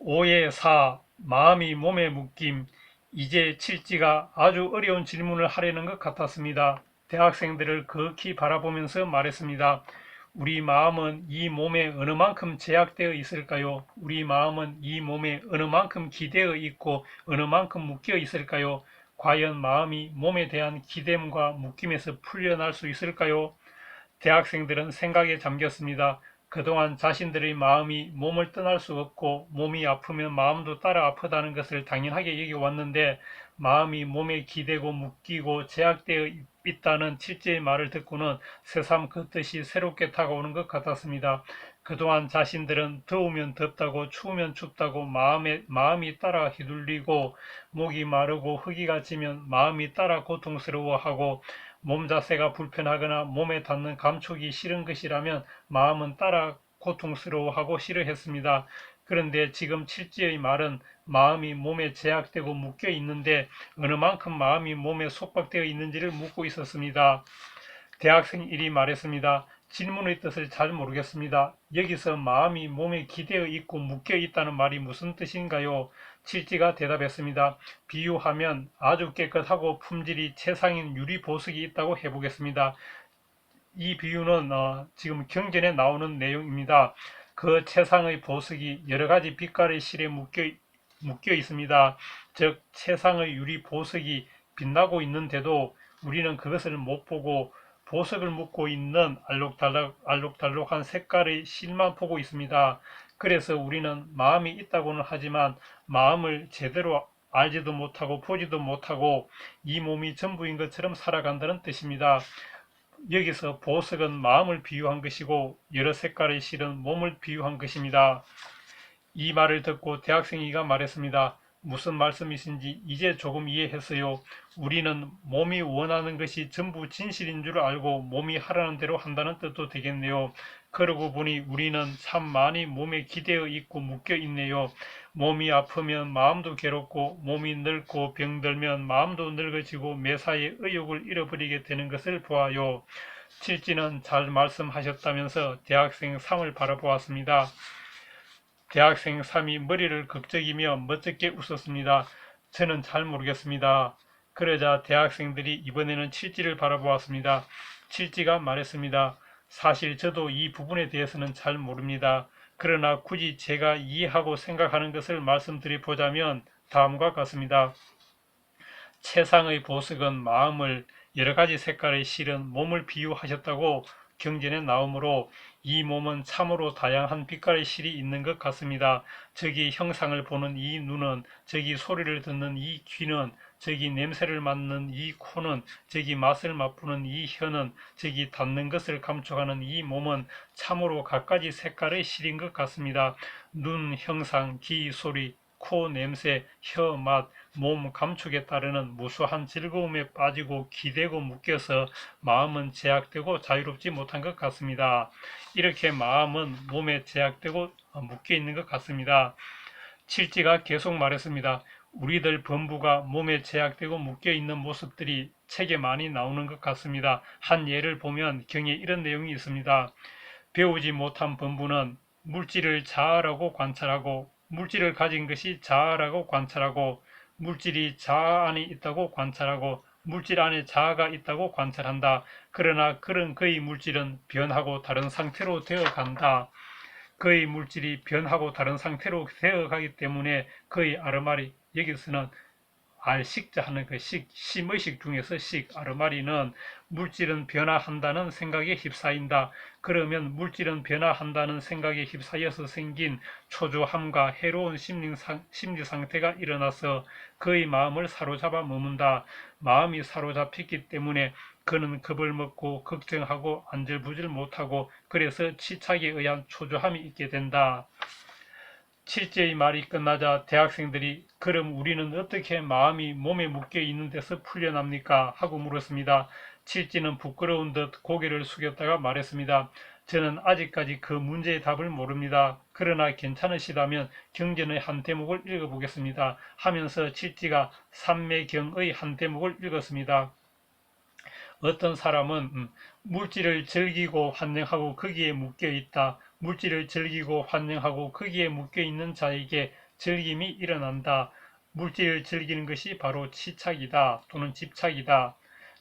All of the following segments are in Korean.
오의 사 마음이 몸에 묶임 이제 칠지가 아주 어려운 질문을 하려는 것 같았습니다. 대학생들을 극히 바라보면서 말했습니다. 우리 마음은 이 몸에 어느 만큼 제약되어 있을까요? 우리 마음은 이 몸에 어느 만큼 기대어 있고 어느 만큼 묶여 있을까요? 과연 마음이 몸에 대한 기댐과 묶임에서 풀려날 수 있을까요? 대학생들은 생각에 잠겼습니다. 그동안 자신들의 마음이 몸을 떠날 수 없고 몸이 아프면 마음도 따라 아프다는 것을 당연하게 여겨왔는데 마음이 몸에 기대고 묶이고 제약되어 있다는 칠제의 말을 듣고는 새삼 그 뜻이 새롭게 다가오는 것 같았습니다. 그동안 자신들은 더우면 덥다고 추우면 춥다고 마음에, 마음이 따라 휘둘리고 목이 마르고 허기가 지면 마음이 따라 고통스러워하고 몸 자세가 불편하거나 몸에 닿는 감촉이 싫은 것이라면 마음은 따라 고통스러워하고 싫어했습니다. 그런데 지금 칠지의 말은 마음이 몸에 제약되고 묶여 있는데 어느 만큼 마음이 몸에 속박되어 있는지를 묻고 있었습니다. 대학생 1이 말했습니다. 질문의 뜻을 잘 모르겠습니다. 여기서 마음이 몸에 기대어 있고 묶여 있다는 말이 무슨 뜻인가요? 칠지가 대답했습니다. 비유하면 아주 깨끗하고 품질이 최상인 유리 보석이 있다고 해보겠습니다. 이 비유는 어, 지금 경전에 나오는 내용입니다. 그 최상의 보석이 여러 가지 빛깔의 실에 묶여, 묶여 있습니다. 즉 최상의 유리 보석이 빛나고 있는데도 우리는 그것을 못 보고 보석을 묶고 있는 알록달록, 알록달록한 색깔의 실만 보고 있습니다. 그래서 우리는 마음이 있다고는 하지만 마음을 제대로 알지도 못하고 보지도 못하고 이 몸이 전부인 것처럼 살아간다는 뜻입니다. 여기서 보석은 마음을 비유한 것이고 여러 색깔의 실은 몸을 비유한 것입니다. 이 말을 듣고 대학생이가 말했습니다. 무슨 말씀이신지 이제 조금 이해했어요. 우리는 몸이 원하는 것이 전부 진실인 줄 알고 몸이 하라는 대로 한다는 뜻도 되겠네요. 그러고 보니 우리는 참 많이 몸에 기대어 있고 묶여 있네요. 몸이 아프면 마음도 괴롭고 몸이 늙고 병들면 마음도 늙어지고 매사에 의욕을 잃어버리게 되는 것을 보아요. 칠지는 잘 말씀하셨다면서 대학생 3을 바라보았습니다. 대학생 3이 머리를 극적이며 멋쩍게 웃었습니다. 저는 잘 모르겠습니다. 그러자 대학생들이 이번에는 칠지를 바라보았습니다. 칠지가 말했습니다. 사실 저도 이 부분에 대해서는 잘 모릅니다. 그러나 굳이 제가 이해하고 생각하는 것을 말씀드려 보자면 다음과 같습니다. 최상의 보석은 마음을 여러 가지 색깔의 실은 몸을 비유하셨다고 경전에 나오므로 이 몸은 참으로 다양한 빛깔의 실이 있는 것 같습니다. 저기 형상을 보는 이 눈은, 저기 소리를 듣는 이 귀는, 저기 냄새를 맡는 이 코는, 저기 맛을 맛보는 이 혀는, 저기 닿는 것을 감촉하는 이 몸은 참으로 갖가지 색깔의 실인 것 같습니다. 눈, 형상, 귀, 소리, 코 냄새, 혀 맛, 몸 감촉에 따르는 무수한 즐거움에 빠지고 기대고 묶여서 마음은 제약되고 자유롭지 못한 것 같습니다. 이렇게 마음은 몸에 제약되고 묶여 있는 것 같습니다. 칠지가 계속 말했습니다. 우리들 범부가 몸에 제약되고 묶여 있는 모습들이 책에 많이 나오는 것 같습니다. 한 예를 보면 경에 이런 내용이 있습니다. 배우지 못한 범부는 물질을 자아라고 관찰하고 물질을 가진 것이 자아라고 관찰하고 물질이 자아 안에 있다고 관찰하고 물질 안에 자아가 있다고 관찰한다. 그러나 그런 그의 물질은 변하고 다른 상태로 되어 간다. 그의 물질이 변하고 다른 상태로 되어 가기 때문에 그의 아르마리 여기서는 알식자 하는 그 식, 심의식 중에서 식, 아르마리는 물질은 변화한다는 생각에 휩싸인다. 그러면 물질은 변화한다는 생각에 휩싸여서 생긴 초조함과 해로운 심리, 상, 심리 상태가 일어나서 그의 마음을 사로잡아 머문다. 마음이 사로잡혔기 때문에 그는 겁을 먹고 걱정하고 안절부절 못하고 그래서 치착에 의한 초조함이 있게 된다. 칠제의 말이 끝나자 대학생들이 그럼 우리는 어떻게 마음이 몸에 묶여 있는 데서 풀려납니까? 하고 물었습니다. 칠지는 부끄러운 듯 고개를 숙였다가 말했습니다. 저는 아직까지 그 문제의 답을 모릅니다. 그러나 괜찮으시다면 경전의 한 대목을 읽어보겠습니다. 하면서 칠지가 삼매경의 한 대목을 읽었습니다. 어떤 사람은 음, 물질을 즐기고 환영하고 거기에 묶여 있다. 물질을 즐기고 환영하고 거기에 묶여 있는 자에게 즐김이 일어난다. 물질을 즐기는 것이 바로 치착이다 또는 집착이다.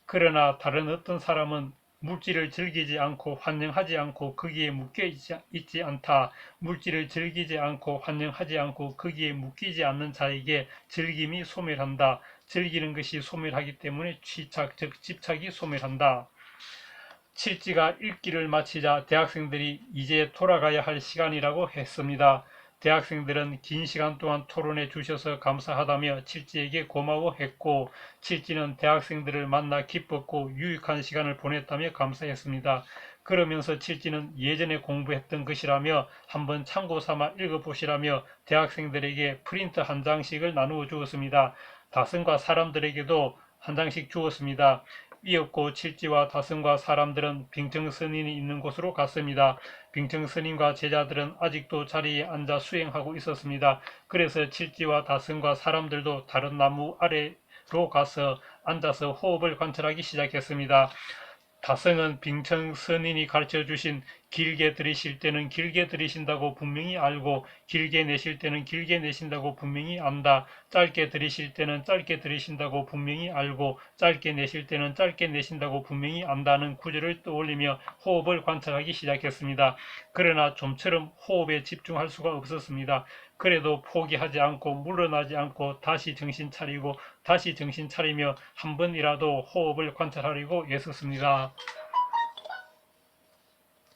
그러나 다른 어떤 사람은 물질을 즐기지 않고 환영하지 않고 거기에 묶여 있지, 않다. 물질을 즐기지 않고 환영하지 않고 거기에 묶이지 않는 자에게 즐김이 소멸한다. 즐기는 것이 소멸하기 때문에 취착, 즉 집착이 소멸한다. 칠지가 읽기를 마치자 대학생들이 이제 돌아가야 할 시간이라고 했습니다. 대학생들은 긴 시간 동안 토론해 주셔서 감사하다며 칠지에게 고마워했고 칠지는 대학생들을 만나 기뻤고 유익한 시간을 보냈다며 감사했습니다. 그러면서 칠지는 예전에 공부했던 것이라며 한번 참고 삼아 읽어보시라며 대학생들에게 프린트 한 장씩을 나누어 주었습니다. 다승과 사람들에게도 한 장씩 주었습니다. 이었고 칠지와 다승과 사람들은 빙청 스님이 있는 곳으로 갔습니다. 빙청 스님과 제자들은 아직도 자리에 앉아 수행하고 있었습니다. 그래서 칠지와 다승과 사람들도 다른 나무 아래로 가서 앉아서 호흡을 관찰하기 시작했습니다. 다승은 빙청 스님이 가르쳐 주신 길게 들이실 때는 길게 들이신다고 분명히 알고 길게 내쉴 때는 길게 내쉰다고 분명히 안다. 짧게 들이실 때는 짧게 들이신다고 분명히 알고 짧게 내쉴 때는 짧게 내쉰다고 분명히 안다는 구절을 떠올리며 호흡을 관찰하기 시작했습니다. 그러나 좀처럼 호흡에 집중할 수가 없었습니다. 그래도 포기하지 않고 물러나지 않고 다시 정신 차리고 다시 정신 차리며 한 번이라도 호흡을 관찰하려고 애썼습니다.